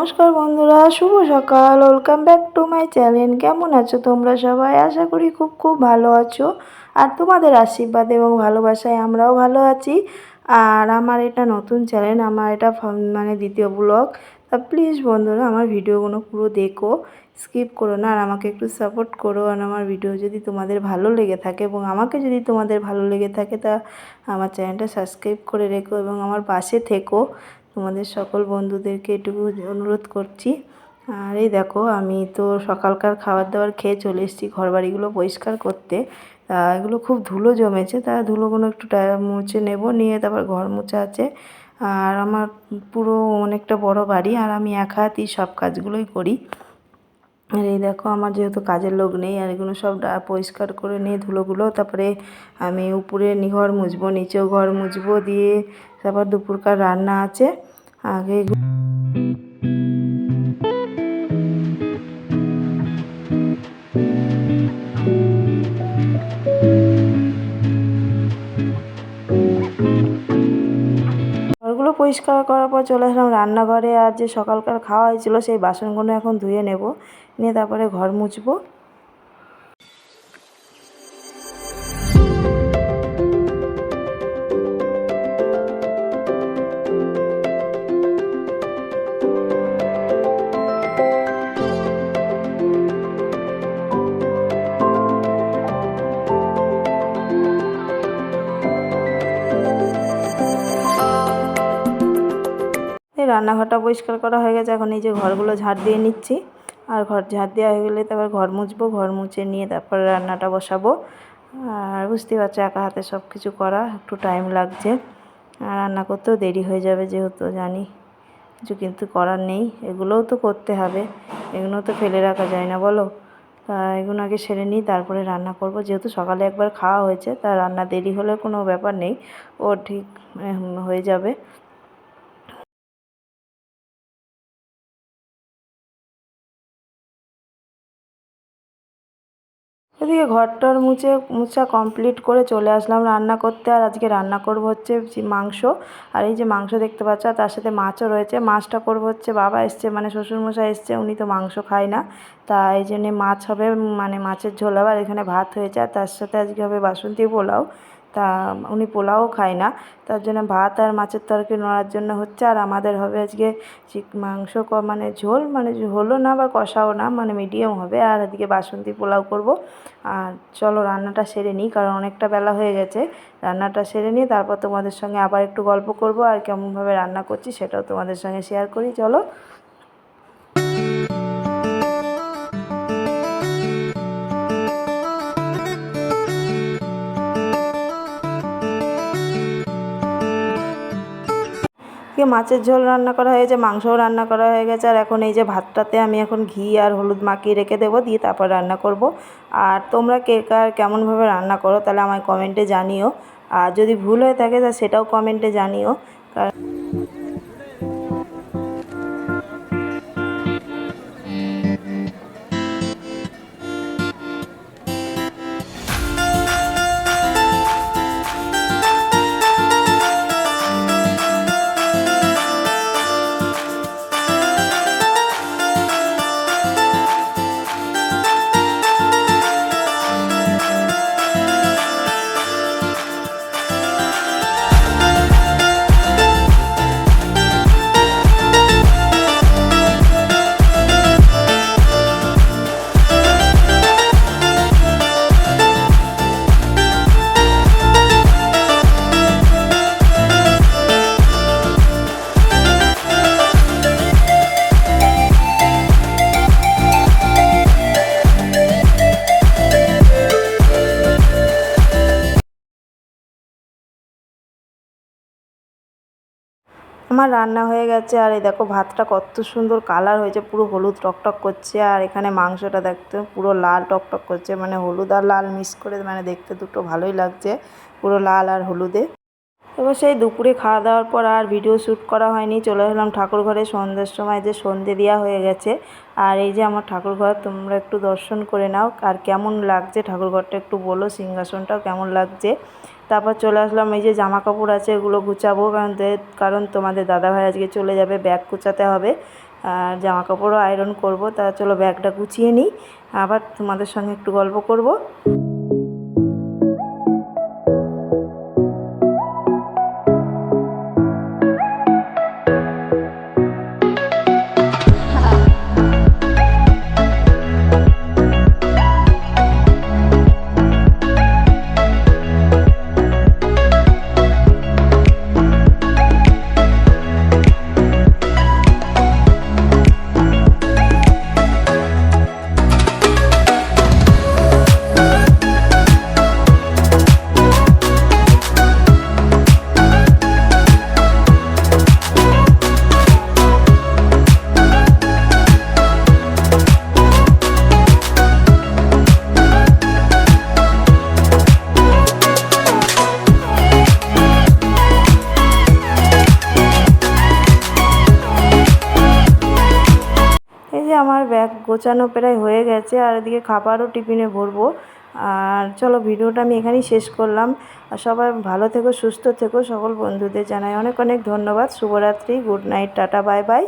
নমস্কার বন্ধুরা, শুভ সকাল। Welcome back to my channel কেমন আছো তোমরা সবাই? আশা করি খুব খুব ভালো আছো। আর তোমাদের আশীর্বাদ এবং ভালোবাসায় আমরাও ভালো আছি। আর আমার এটা নতুন চ্যানেল আমার এটা মানে দ্বিতীয় ব্লগ তা প্লিজ বন্ধুরা, আমার ভিডিওগুলো পুরো দেখো। স্কিপ করো না, আর আমাকে একটু সাপোর্ট করো। আর আমার ভিডিও যদি তোমাদের ভালো লেগে থাকে এবং আমাকে যদি তোমাদের ভালো লেগে থাকে, তা আমার চ্যানেলটা সাবস্ক্রাইব করে রেখো এবং আমার পাশে থেকো। তোমাদের সকল বন্ধুদেরকে এটুকু অনুরোধ করছি। আর এই দেখো, আমি তো সকালকার খাবার দাবার খেয়ে চলে এসেছি ঘর বাড়িগুলো পরিষ্কার করতে। তা এগুলো খুব ধুলো জমেছে, তা ধুলোগুলো একটু মুছে নেব, নিয়ে তারপর ঘর মুছা আছে। আর আমার পুরো অনেকটা বড় বাড়ি, আর আমি এক হাতই সব কাজগুলোই করি। আর এই দেখো, আমার যেহেতু কাজের লোক নেই, আর এগুলো সব পরিষ্কার করে নিয়ে ধুলোগুলো, তারপরে আমি উপরে নি- ঘর মুছবো, নিচেও ঘর মুছবো, দিয়ে তারপর দুপুরকার রান্না আছে। আগে ঘরগুলো পরিষ্কার করার পর চলে আসলাম রান্নাঘরে। আর যে সকালকার খাওয়া হয়েছিল, সেই বাসনগুলো এখন ধুয়ে নেব। নিয়ে তারপরে ঘর মুছবো। রান্নাঘরটা পরিষ্কার করা হয়ে গেছে। এখন এই যে ঘরগুলো ঝাড় দিয়ে নিচ্ছি। আর ঘর ঝাড় দেওয়া হয়ে গেলে তারপর ঘর মুছবো, ঘর মুছে নিয়ে তারপরে রান্নাটা বসাবো। আর বুঝতেই পারছ, একা হাতে সব কিছু করা, একটু টাইম লাগছে। আর রান্না করতেও দেরি হয়ে যাবে যেহেতু, জানি। কিছু কিন্তু করার নেই, এগুলোও তো করতে হবে। এগুলো তো ফেলে রাখা যায় না, বলো? তা এগুলো আগে সেরে নিই, তারপরে রান্না করব। যেহেতু সকালে একবার খাওয়া হয়েছে, তা রান্না দেরি হলে কোনো ব্যাপার নেই। ও ঠিক হয়ে যাবে। এদিকে ঘরটর মুছে, মুছা কমপ্লিট করে চলে আসলাম রান্না করতে। আর আজকে রান্না করব হচ্ছে মাংস। আর এই যে মাংস দেখতে পাচ্ছ তার সাথে মাছও রয়েছে। মাছটা করব হচ্ছে বাবা এসছে মানে শ্বশুরমশাই এসছে, উনি তো মাংস খায় না। তা এই জন্যে মাছ হবে মানে মাছের ঝোল আবার এখানে ভাত হয়েছে। আর তার সাথে আজকে হবে বাসন্তী পোলাও। তা উনি পোলাও খায় না। তার জন্য ভাত আর মাছের তরকারি নোড়ার জন্য হচ্ছে আর আমাদের হবে আজকে চিক- মাংস ক- মানে ঝোল মানে ঝোলও না বা কষাও না মানে মিডিয়াম হবে। আর এদিকে বাসন্তী পোলাও করব। আর চলো রান্নাটা সেরে নিই, কারণ অনেকটা বেলা হয়ে গেছে। রান্নাটা সেরে নিই তারপর তোমাদের সঙ্গে আবার একটু গল্প করব আর কেমনভাবে রান্না করছি সেটাও তোমাদের সঙ্গে শেয়ার করি। চলো কি মাছের ঝোল রান্না করা হয়েছে, মাংসও রান্না করা হয়ে গেছে। আর এখন এই যে ভাতটাতে আমি এখন ঘি আর হলুদ মাখিয়ে রেখে দেবো, দিয়ে তারপর রান্না করব। আর তোমরা কে কার কেমনভাবে রান্না করো তাহলে আমায় কমেন্টে জানিও। আর যদি ভুল হয়ে থাকে তা সেটাও কমেন্টে জানিও। কারণ আমার রান্না হয়ে গেছে, আর এই দেখো ভাতটা কত সুন্দর কালার হয়েছে, পুরো হলুদ টকটক করছে, আর এখানে মাংসটা দেখতে পুরো লাল টকটক করছে মানে হলুদ আর লাল মিক্স করে মানে দেখতে দুটো ভালোই লাগছে, পুরো লাল আর হলুদে। এবার সেই দুপুরে খাওয়া দাওয়ার পর আর ভিডিও শ্যুট করা হয়নি, চলে এলাম ঠাকুর ঘরে, সন্ধ্যের সময় যে সন্ধে দেওয়া হয়ে গেছে, আর এই যে আমার ঠাকুর ঘর, তোমরা একটু দর্শন করে নাও, আর কেমন লাগছে ঠাকুর ঘরটা একটু বলো, সিংহাসনটাও কেমন লাগছে। তারপর চলে আসলাম, এই যে জামা কাপড় আছে এগুলো গুছাবো কারণ কারণ তোমাদের দাদাভাই আজকে চলে যাবে, ব্যাগ গুছাতে হবে। আর জামা কাপড়ও আয়রন করব, তা চলো ব্যাগটা গুছিয়ে নিই। আবার তোমাদের সঙ্গে একটু গল্প করব। আমার ব্যাগ গোছানো প্রায় হয়ে গেছে আর এদিকে খাবারও টিফিনে ভরবো। আর চলো ভিডিওটা আমি এখানেই শেষ করলাম। আর সবাই ভালো থেকো, সুস্থ থেকো। সকল বন্ধুদের জানাই অনেক অনেক ধন্যবাদ। শুভরাত্রি, গুড নাইট, টাটা, বাই বাই।